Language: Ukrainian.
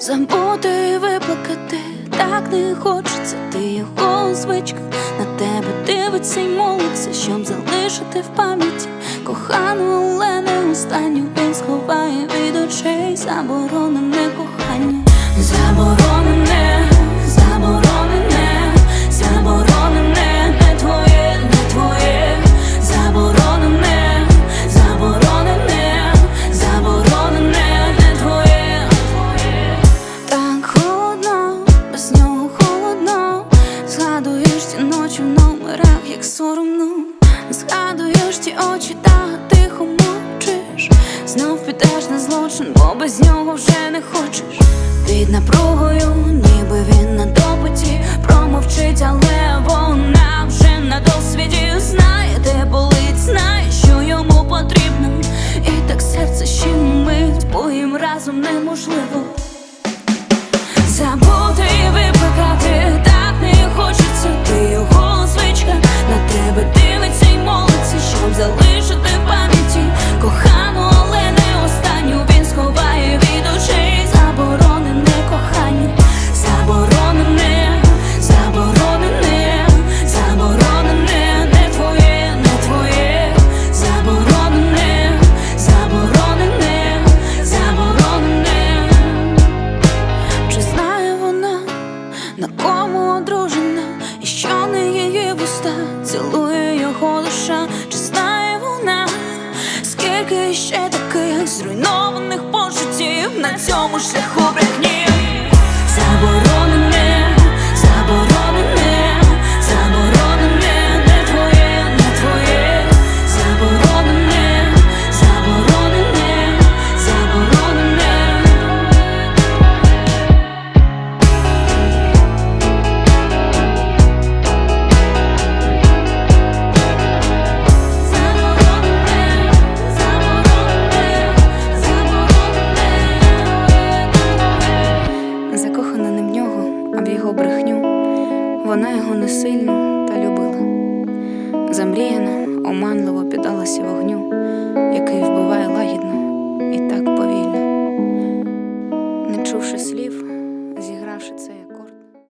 Забути виплакати, так не хочеться, ти його звичка. На тебе дивиться й молиться, щоб залишити в пам'яті кохану, але не останню. Він сховає від очей заборонене як. Згадуєш ті очі, та тихо мовчиш. Знов підеш на злочин, бо без нього вже не хочеш. Під напругою, ніби він на допиті промовчить, але вона вже на досвіді знає, де болить, знає, що йому потрібно. І так серце ще мить, бо їм разом неможливо. Забути скільки ще таких зруйнованих почуттів на цьому шляху брехні? Вона його не сильно та любила. Замріяна, оманливо піддалася вогню, який вбиває лагідно і так повільно. Не чувши слів,